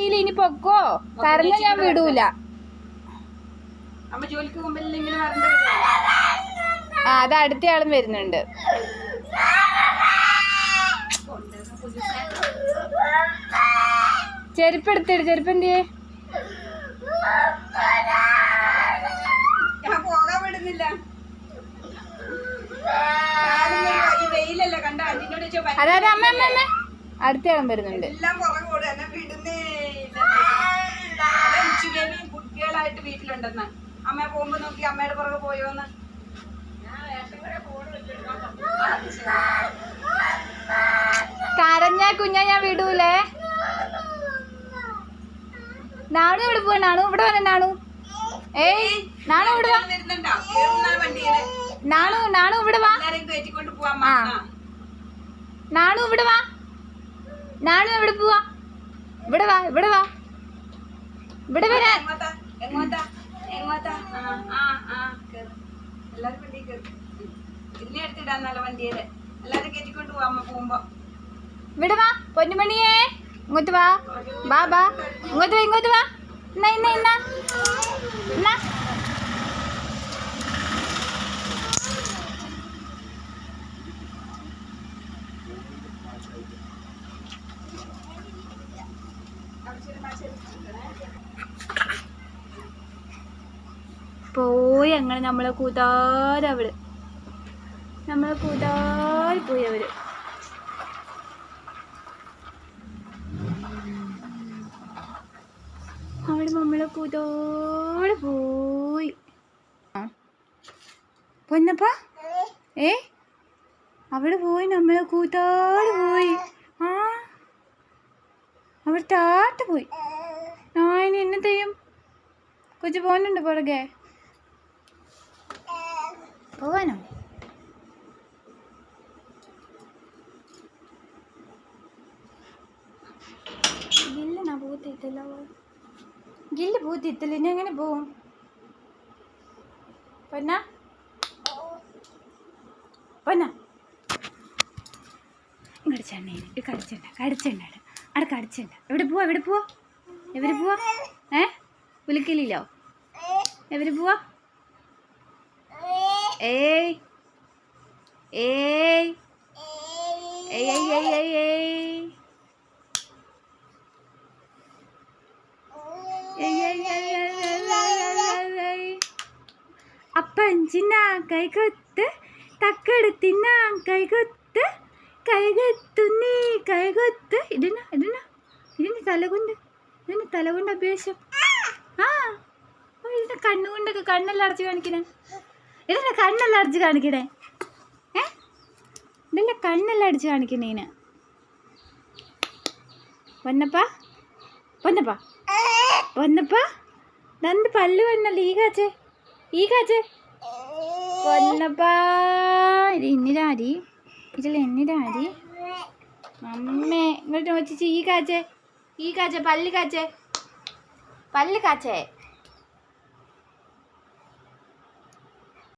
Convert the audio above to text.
അറിയില്ല ഇനി പൊക്കോ? കരഞ്ഞ ഞാൻ വിടൂല. അമ്മ ജോലിക്ക് പോകുമ്പോൾ ഇങ്ങനെ വരണ്ട ആ അത് അടുത്ത ആളും വരുന്നുണ്ട്. ചെരുപ്പ് എടുത്തിട്ട് ചെരുപ്പ് ഭയങ്കര അതായത് അമ്മ അമ്മ അമ്മ. അടുത്ത ആളും വരുന്നുണ്ട്. കുട്ടികളായിട്ട് വീട്ടിലുണ്ടെന്ന്. അമ്മ പോകുമ്പോ നോക്കി അമ്മയുടെ പുറകെ പോയോന്ന്. കരഞ്ഞ കുഞ്ഞ ഞാൻ വിടൂലേ? നാണു ഇവിടെ പോവാ? നാണു ഇവിടെ വന്നെ നാണു. ഏയ് നാണു ഇവിടെ വാ? നാണു നാണു ഇവിടെ വാ. നാണു ഇവിടെ വാ. നാണു എവിടെ പോവാ? ഇവിടെ വാ ഇവിടെ വാ. ഇവിടെ വരാ ഇവിടെ വാ പൊന്നുമണിയേ. ഇങ്ങോട്ട് വാ. വാ ഇങ്ങോട്ട് വാ ഇങ്ങോട്ട് വാ. ഇന്ന ഇന്ന. ഇന്നാ. പോയി അങ്ങനെ നമ്മളെ കൂതാരവൾ നമ്മളെ കൂതാരി പോയി അവർ അവിടെ നമ്മളെ കൂതോടെ പോയി. പൊന്നപ്പ? ഏ? അവിടെ പോയി നമ്മളെ കൂത്താട് പോയി. ആ അവിടെ താട്ട് പോയി. നായന എന്നെ ചെയ്യും? കൊച്ചു പോകുന്നുണ്ട് പുറകെ? പോവാനോ ഇല്ല പോത്തിട്ടില്ല ഗില്ല് പോത്തിത്തില്ല ഇനി എങ്ങനെ പോവും? പൊന്ന? പൊന്ന? ഇങ്ങോട്ട് ചെണ്ണ കടിച്ചെണ്ണ കടിച്ചണ്ട അവിടെ കടിച്ചുണ്ട് എവിടെ പോവാ എവിടെ പോവാ എവര് പോവാ ഏ പുലിക്കലില്ലോ എവര് പോവാ ഏയ് ഏയ് ഏയ് ഏയ് ഏയ് ഏയ് അപ്പഞ്ചിന കൈകൊത്ത് തക്കെടുത്തിന കൈകൊത്ത് കൈകൊത്തു കൈകൊത്ത് ഇതിന ഇതിന ഇതിന് തലകൊണ്ട് ഇതിന് തലകൊണ്ട് അഭ്യാസം ആ ഇതിന് കണ്ണുകൊണ്ടൊക്കെ കണ്ണെല്ലാം അടച്ച് കാണിക്കണേ? ഇതിന്റെ കണ്ണെല്ലാം അടച്ച് കാണിക്കണേ? ഏ? ഇതിന്റെ കണ്ണെല്ലാം അടിച്ച് കാണിക്കണേന് പൊന്നപ്പാ പൊന്നപ്പാ പൊന്നപ്പ നന്ദ പല്ല് വന്നല്ലോ ഈ കാച്ചേ ഈ കാച്ചേ. പൊന്നപ്പാ ഇത് എന്നിരാരി ഇതിൽ എന്നിരാരി അമ്മേ ഇങ്ങോട്ട് നോക്കിച്ച് ഈ കാച്ചേ ഈ കാച്ചേ പല്ല് കാച്ചേ. പല്ല് കാച്ചേ.